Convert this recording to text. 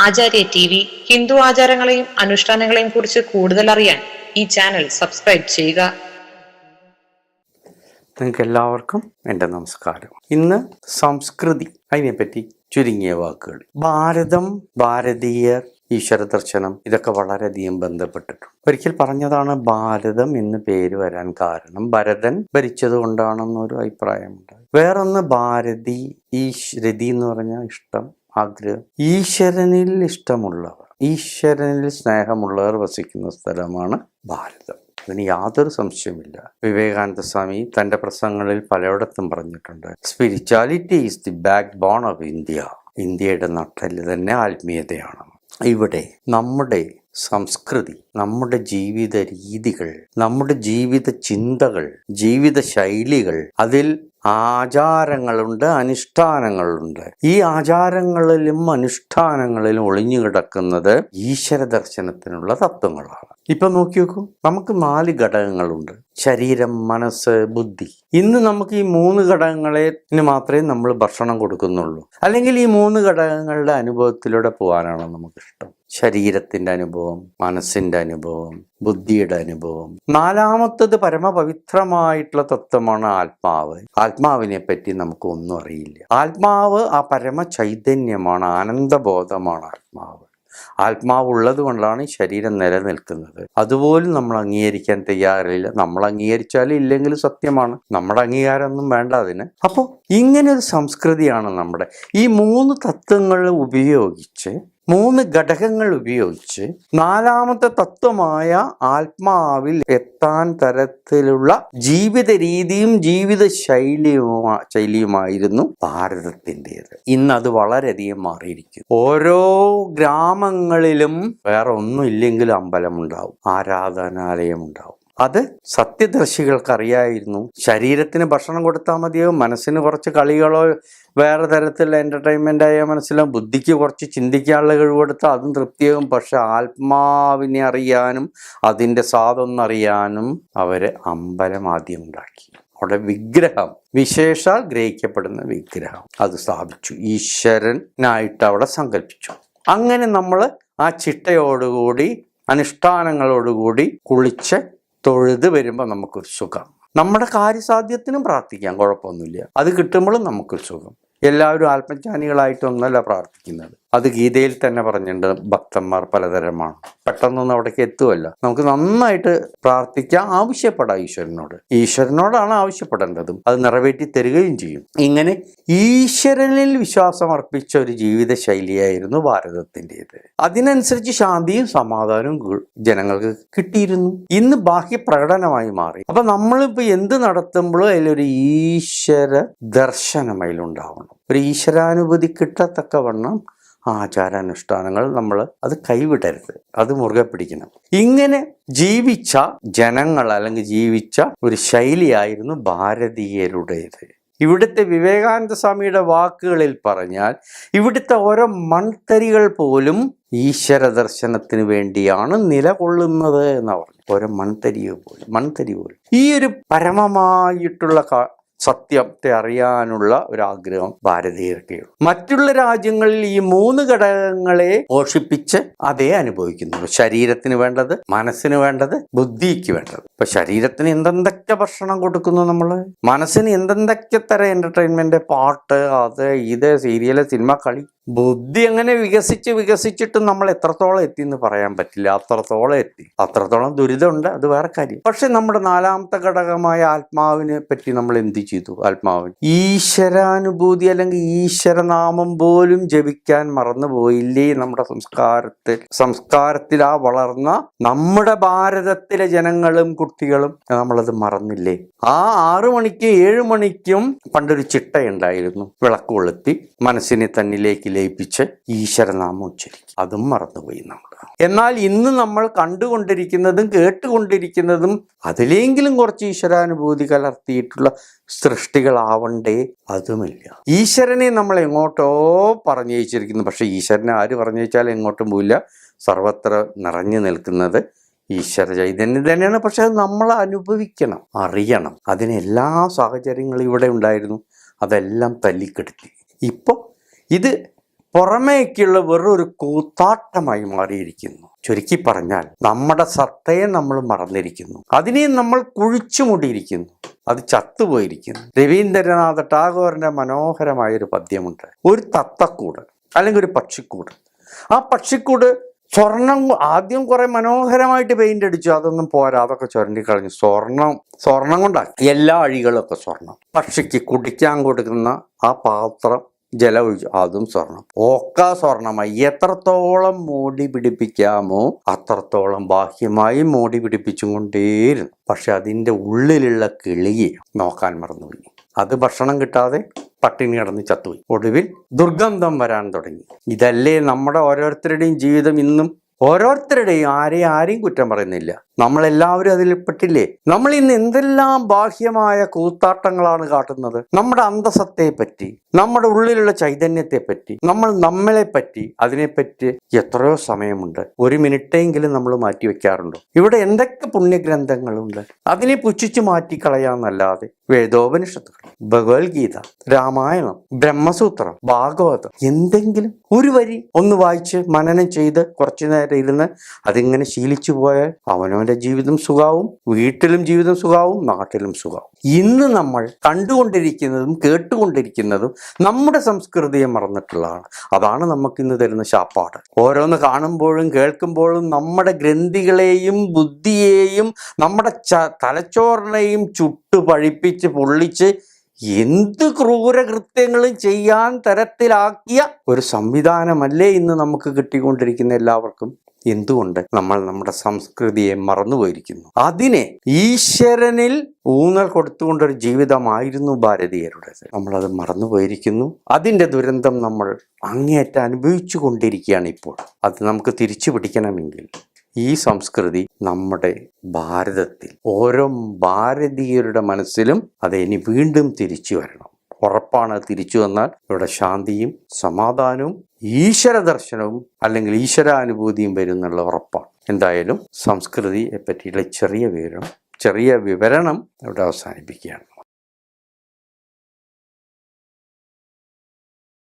ആചാര്യ T V Hindu ആചാരങ്ങളെയും അനുഷ്ഠാനങ്ങളെയും കുറിച്ച് കൂടുതൽ അറിയാൻ ഈ ചാനൽ സബ്സ്ക്രൈബ് ചെയ്യുക. നിങ്ങൾക്ക് എല്ലാവർക്കും എന്റെ നമസ്കാരം. ഇന്ന് സംസ്കൃതി അതിനെപ്പറ്റി ചുരുങ്ങിയ വാക്കുകൾ. ഭാരതം ഭാരതീയർ ഈശ്വര ദർശനം ഇതൊക്കെ വളരെയധികം ബന്ധപ്പെട്ടിട്ടുണ്ട്. ഒരിക്കൽ പറഞ്ഞതാണ് ഭാരതം എന്ന് പേര് വരാൻ കാരണം ഭരതൻ ഭരിച്ചത് കൊണ്ടാണെന്നൊരു അഭിപ്രായമുണ്ട്. വേറൊന്ന് ഭാരതി ഈ ഈശ്വരതി എന്ന് പറഞ്ഞ ഇഷ്ടം. ആഗ്രഹം. ഈശ്വരനിൽ ഇഷ്ടമുള്ളവർ ഈശ്വരനിൽ സ്നേഹമുള്ളവർ വസിക്കുന്ന സ്ഥലമാണ് ഭാരതം. അതിന് യാതൊരു സംശയമില്ല വിവേകാനന്ദ സ്വാമി തന്റെ പ്രസംഗങ്ങളിൽ പലയിടത്തും പറഞ്ഞിട്ടുണ്ട് spirituality is the backbone of India ഇന്ത്യയുടെ നട്ടൽ തന്നെ ആത്മീയതയാണ്. ഇവിടെ നമ്മുടെ സംസ്കൃതി നമ്മുടെ ജീവിത രീതികൾ നമ്മുടെ ജീവിത ചിന്തകൾ ജീവിത ശൈലികൾ അതിൽ ആചാരങ്ങളുണ്ട് അനുഷ്ഠാനങ്ങളുണ്ട്. ഈ ആചാരങ്ങളിലും അനുഷ്ഠാനങ്ങളിലും ഒളിഞ്ഞു കിടക്കുന്നത് ഈശ്വര ദർശനത്തിനുള്ള തത്വങ്ങളാണ്. ഇപ്പൊ നോക്കി നോക്കൂ നമുക്ക് നാല് ഘടകങ്ങളുണ്ട്. ശരീരം മനസ്സ് ബുദ്ധി. ഇന്ന് നമുക്ക് ഈ മൂന്ന് ഘടകങ്ങളെ മാത്രമേ നമ്മൾ ഭക്ഷണം കൊടുക്കുന്നുള്ളൂ. അല്ലെങ്കിൽ ഈ മൂന്ന് ഘടകങ്ങളുടെ അനുഭവത്തിലൂടെ പോകാനാണ് നമുക്കിഷ്ടം. ശരീരത്തിന്റെ അനുഭവം മനസ്സിന്റെ അനുഭവം ബുദ്ധിയുടെ അനുഭവം. നാലാമത്തത് പരമപവിത്രമായിട്ടുള്ള തത്വമാണ് ആത്മാവ്. ആത്മാവിനെ പറ്റി നമുക്ക് ഒന്നും അറിയില്ല. ആത്മാവ് ആ പരമ ചൈതന്യമാണ് ആനന്ദബോധമാണ് ആത്മാവ്. ആത്മാവ് ഉള്ളത് കൊണ്ടാണ് ഈ ശരീരം നിലനിൽക്കുന്നത്. അതുപോലും നമ്മൾ അംഗീകരിക്കാൻ തയ്യാറില്ല. നമ്മൾ അംഗീകരിച്ചാലും ഇല്ലെങ്കിലും സത്യമാണ്. നമ്മുടെ അംഗീകാരമൊന്നും വേണ്ട അതിന്. അപ്പോൾ ഇങ്ങനെ ഒരു സംസ്കൃതിയാണ് നമ്മുടെ. ഈ മൂന്ന് തത്വങ്ങൾ ഉപയോഗിച്ച് മൂന്ന് ഘടകങ്ങൾ ഉപയോഗിച്ച് നാലാമത്തെ തത്വമായ ആത്മാവിൽ എത്താൻ തരത്തിലുള്ള ജീവിത രീതിയും ജീവിത ശൈലിയുമാ ശൈലിയുമായിരുന്നു ഭാരതത്തിന്റെത്. ഇന്ന് അത് വളരെയധികം മാറിയിരിക്കും ഓരോ ഗ്രാമങ്ങളിലും വേറെ ഒന്നും ഇല്ലെങ്കിലും അമ്പലമുണ്ടാവും ആരാധനാലയം ഉണ്ടാവും അത് സത്യദർശികൾക്ക് അറിയായിരുന്നു ശരീരത്തിന് ഭക്ഷണം കൊടുത്താൽ മതിയോ? മനസ്സിന് കുറച്ച് കളികളോ വേറെ തരത്തിലുള്ള എന്റർടൈൻമെന്റ് ആയ മനസ്സിലാവും ബുദ്ധിക്ക് കുറച്ച് ചിന്തിക്കാനുള്ള കഴിവ് കൊടുത്താൽ അതും തൃപ്തിയാകും. പക്ഷെ ആത്മാവിനെ അറിയാനും അതിന്റെ സാധൊന്നറിയാനും അവർ അമ്പലം ആദ്യം ഉണ്ടാക്കി അവിടെ വിഗ്രഹം വിശേഷാൽ ഗ്രഹിക്കപ്പെടുന്ന വിഗ്രഹം. അത് സ്ഥാപിച്ചു. ഈശ്വരനായിട്ട് അവിടെ സങ്കല്പിച്ചു. അങ്ങനെ നമ്മൾ ആ ചിട്ടയോടുകൂടി അനുഷ്ഠാനങ്ങളോടുകൂടി കുളിച്ച് തൊഴുത് വരുമ്പോൾ നമുക്കൊരു സുഖം. നമ്മുടെ കാര്യസാധ്യത്തിനും പ്രാർത്ഥിക്കാം കുഴപ്പമൊന്നുമില്ല. അത് കിട്ടുമ്പോഴും നമുക്കൊരു സുഖം. എല്ലാവരും ആത്മജ്ഞാനികളായിട്ടൊന്നല്ല പ്രാർത്ഥിക്കുന്നത്. അത് ഗീതയിൽ തന്നെ പറഞ്ഞിട്ടുണ്ട് ഭക്തന്മാർ പലതരമാണ്. പെട്ടെന്നൊന്നും അവിടേക്ക് എത്തുമല്ല നമുക്ക് നന്നായിട്ട് പ്രാർത്ഥിക്കാം ആവശ്യപ്പെടാം ഈശ്വരനോട്. ഈശ്വരനോടാണ് ആവശ്യപ്പെടേണ്ടതും. അത് നിറവേറ്റി തരികയും ചെയ്യും. ഇങ്ങനെ ഈശ്വരനിൽ വിശ്വാസം അർപ്പിച്ച ഒരു ജീവിത ശൈലിയായിരുന്നു ഭാരതത്തിന്റെത്. അതിനനുസരിച്ച് ശാന്തിയും സമാധാനവും ജനങ്ങൾക്ക് കിട്ടിയിരുന്നു. ഇന്ന് ബാഹ്യ പ്രകടനമായി മാറി. അപ്പൊ നമ്മളിപ്പോ എന്ത് നടത്തുമ്പോഴും അതിലൊരു ഈശ്വര ദർശനം അതിലുണ്ടാവണം. ഒരു ഈശ്വരാനുഭൂതി കിട്ടത്തക്കവണ്ണം ആചാരാനുഷ്ഠാനങ്ങൾ നമ്മൾ അത് കൈവിടരുത്. അത് മുറുകെ പിടിക്കണം. ഇങ്ങനെ ജീവിച്ച ജനങ്ങൾ അല്ലെങ്കിൽ ജീവിച്ച ഒരു ശൈലിയായിരുന്നു ഭാരതീയരുടേത്. ഇവിടുത്തെ വിവേകാനന്ദ സ്വാമിയുടെ വാക്കുകളിൽ പറഞ്ഞാൽ ഇവിടുത്തെ ഓരോ മൺതരികൾ പോലും ഈശ്വര ദർശനത്തിന് വേണ്ടിയാണ് നിലകൊള്ളുന്നത് എന്ന് പറഞ്ഞു ഓരോ മൺതരിയെ പോലും മൺതരി പോലും. ഈ ഒരു പരമമായിട്ടുള്ള സത്യത്തെ അറിയാനുള്ള ഒരാഗ്രഹം ഭാരതീയർക്കുള്ളൂ മറ്റുള്ള രാജ്യങ്ങളിൽ ഈ മൂന്ന് ഘടകങ്ങളെ പോഷിപ്പിച്ച് അതേ അനുഭവിക്കുന്നു. ശരീരത്തിന് വേണ്ടത് മനസ്സിന് വേണ്ടത് ബുദ്ധിക്ക് വേണ്ടത്. ഇപ്പൊ ശരീരത്തിന് എന്തെന്തൊക്കെ ഭക്ഷണം കൊടുക്കുന്നു നമ്മൾ മനസ്സിന് എന്തെന്തൊക്കെ തരം എന്റർടൈൻമെന്റ് പാട്ട് അത് ഇത് സീരിയൽ സിനിമ കളി ബുദ്ധി അങ്ങനെ വികസിച്ച് വികസിച്ചിട്ട് നമ്മൾ എത്രത്തോളം എത്തി എന്ന് പറയാൻ പറ്റില്ല. അത്രത്തോളം എത്തി. അത്രത്തോളം ദുരിതമുണ്ട്. അത് വേറെ കാര്യം. പക്ഷെ നമ്മുടെ നാലാമത്തെ ഘടകമായ ആത്മാവിനെ പറ്റി നമ്മൾ എന്ത് ചെയ്തു? ആത്മാവിന് ഈശ്വരാനുഭൂതി അല്ലെങ്കിൽ ഈശ്വരനാമം പോലും ജപിക്കാൻ മറന്നുപോയില്ലേ നമ്മുടെ സംസ്കാരത്തിൽ? സംസ്കാരത്തിൽ ആ വളർന്ന നമ്മുടെ ഭാരതത്തിലെ ജനങ്ങളും കുട്ടികളും നമ്മളത് മറന്നില്ലേ? ആ ആറു മണിക്കും ഏഴു മണിക്കും പണ്ടൊരു ചിട്ടയുണ്ടായിരുന്നു. വിളക്ക് കൊളുത്തി മനസ്സിനെ തന്നിലേക്ക് ലയിപ്പിച്ച് ഈശ്വരനാമം ഉച്ചരിക്കും. അതും മറന്നുപോയി നമ്മൾ എന്നാൽ ഇന്ന് നമ്മൾ കണ്ടുകൊണ്ടിരിക്കുന്നതും കേട്ടുകൊണ്ടിരിക്കുന്നതും അതിലെങ്കിലും കുറച്ച് ഈശ്വരാനുഭൂതി കലർത്തിയിട്ടുള്ള സൃഷ്ടികളാവണ്ടേ അതുമില്ല. ഈശ്വരനെ നമ്മൾ എങ്ങോട്ടോ പറഞ്ഞയച്ചിരിക്കുന്നു പക്ഷെ ഈശ്വരനെ ആര് പറഞ്ഞയച്ചാൽ എങ്ങോട്ടും പോയില്ല സർവത്ര നിറഞ്ഞു നിൽക്കുന്നത് ഈശ്വര ചൈതന്യം തന്നെയാണ്. പക്ഷെ അത് നമ്മൾ അനുഭവിക്കണം അറിയണം. അതിന് എല്ലാ സാഹചര്യങ്ങളും ഇവിടെ ഉണ്ടായിരുന്നു. അതെല്ലാം തല്ലിക്കെടുത്തി. ഇപ്പോൾ ഇത് പുറമേക്കുള്ള വെറൊരു കൂത്താട്ടമായി മാറിയിരിക്കുന്നു. ചുരുക്കി പറഞ്ഞാൽ നമ്മുടെ സത്തയെ നമ്മൾ മറന്നിരിക്കുന്നു. അതിനെയും നമ്മൾ കുഴിച്ചു മൂടിയിരിക്കുന്നു അത് ചത്തുപോയിരിക്കുന്നു. രവീന്ദ്രനാഥ ടാഗോറിന്റെ മനോഹരമായ ഒരു പദ്യമുണ്ട്. ഒരു തത്തക്കൂട് അല്ലെങ്കിൽ ഒരു പക്ഷിക്കൂട്. ആ പക്ഷിക്കൂട് സ്വർണം ആദ്യം കുറെ മനോഹരമായിട്ട് പെയിന്റ് അടിച്ചു. അതൊന്നും പോരാ. അതൊക്കെ ചുരണ്ടിക്കളഞ്ഞു സ്വർണം സ്വർണം കൊണ്ടാക്കി എല്ലാ അഴികളൊക്കെ സ്വർണം. പക്ഷിക്ക് കുടിക്കാൻ കൊടുക്കുന്ന ആ പാത്രം ജലം ഒഴിച്ചു അതും സ്വർണം. ഓക്ക സ്വർണമായി. എത്രത്തോളം മോടി പിടിപ്പിക്കാമോ അത്രത്തോളം ബാഹ്യമായി മോടി പിടിപ്പിച്ചും കൊണ്ടേയിരുന്നു പക്ഷെ അതിന്റെ ഉള്ളിലുള്ള കിളിയെ നോക്കാൻ മറന്നുപോയി. അത് ഭക്ഷണം കിട്ടാതെ പട്ടിണി കിടന്ന് ചത്തുപോയി. ഒടുവിൽ ദുർഗന്ധം വരാൻ തുടങ്ങി. ഇതല്ലേ നമ്മുടെ ഓരോരുത്തരുടെയും ജീവിതം ഇന്നും? ഓരോരുത്തരുടെയും ആരെയും ആരെയും കുറ്റം പറയുന്നില്ല. നമ്മളെല്ലാവരും അതിൽ പെട്ടില്ലേ? നമ്മൾ ഇന്ന് എന്തെല്ലാം ബാഹ്യമായ കൂത്താട്ടങ്ങളാണ് കാട്ടുന്നത്? നമ്മുടെ അന്തസത്തെ പറ്റി നമ്മുടെ ഉള്ളിലുള്ള ചൈതന്യത്തെ പറ്റി നമ്മൾ നമ്മളെ പറ്റി അതിനെപ്പറ്റി എത്രയോ സമയമുണ്ട്. ഒരു മിനിറ്റെങ്കിലും നമ്മൾ മാറ്റി വെക്കാറുണ്ടോ ഇവിടെ എന്തൊക്കെ പുണ്യഗ്രന്ഥങ്ങളുണ്ട്? അതിനെ പുച്ഛിച്ചു മാറ്റി കളയാന്നല്ലാതെ വേദോപനിഷത്തുകൾ ഭഗവത്ഗീത രാമായണം ബ്രഹ്മസൂത്രം ഭാഗവതം എന്തെങ്കിലും ഒരു വരി ഒന്ന് വായിച്ച് മനനം ചെയ്ത് കുറച്ചു നേരം ഇരുന്ന് അതിങ്ങനെ ശീലിച്ചു പോയാൽ അവനവന്റെ ജീവിതം സുഖാവും വീട്ടിലും ജീവിതം സുഖാവും നാട്ടിലും സുഖാവും. ഇന്ന് നമ്മൾ കണ്ടുകൊണ്ടിരിക്കുന്നതും കേട്ടുകൊണ്ടിരിക്കുന്നതും നമ്മുടെ സംസ്കൃതിയെ മറന്നിട്ടുള്ളതാണ്. അതാണ് നമുക്ക് ഇന്ന് തരുന്ന ശാപ്പാട്. ഓരോന്ന് കാണുമ്പോഴും കേൾക്കുമ്പോഴും നമ്മുടെ ഗ്രന്ഥികളെയും ബുദ്ധിയെയും നമ്മുടെ ച തലച്ചോറിനെയും ചുട്ടു പഴിപ്പിച്ച് പൊള്ളിച്ച് എന്ത് ക്രൂരകൃത്യങ്ങളും ചെയ്യാൻ തരത്തിലാക്കിയ ഒരു സംവിധാനമല്ലേ ഇന്ന് നമുക്ക് കിട്ടിക്കൊണ്ടിരിക്കുന്ന എല്ലാവർക്കും. എന്തുകൊണ്ട് നമ്മൾ നമ്മുടെ സംസ്കൃതിയെ മറന്നുപോയിരിക്കുന്നു? അതിനെ ഈശ്വരനിൽ ഊന്നൽ കൊടുത്തുകൊണ്ടൊരു ജീവിതമായിരുന്നു ഭാരതീയരുടേത്. നമ്മളത് മറന്നുപോയിരിക്കുന്നു. അതിന്റെ ദുരന്തം നമ്മൾ അങ്ങേയറ്റം അനുഭവിച്ചു കൊണ്ടിരിക്കുകയാണ് ഇപ്പോൾ അത് നമുക്ക് തിരിച്ചു പിടിക്കണമെങ്കിൽ ഈ സംസ്കൃതി നമ്മുടെ ഭാരതത്തിൽ ഓരോ ഭാരതീയരുടെ മനസ്സിലും അത് ഇനി വീണ്ടും തിരിച്ചു വരണം. ഉറപ്പാണ് തിരിച്ചു വന്നാൽ ഇവിടെ ശാന്തിയും സമാധാനവും ഈശ്വര ദർശനവും അല്ലെങ്കിൽ ഈശ്വരാനുഭൂതിയും വരും എന്നുള്ള ഉറപ്പാണ്. എന്തായാലും സംസ്കൃതിയെ പറ്റിയുള്ള ചെറിയ വിവരണം ചെറിയ വിവരണം ഇവിടെ അവസാനിപ്പിക്കുകയാണ്.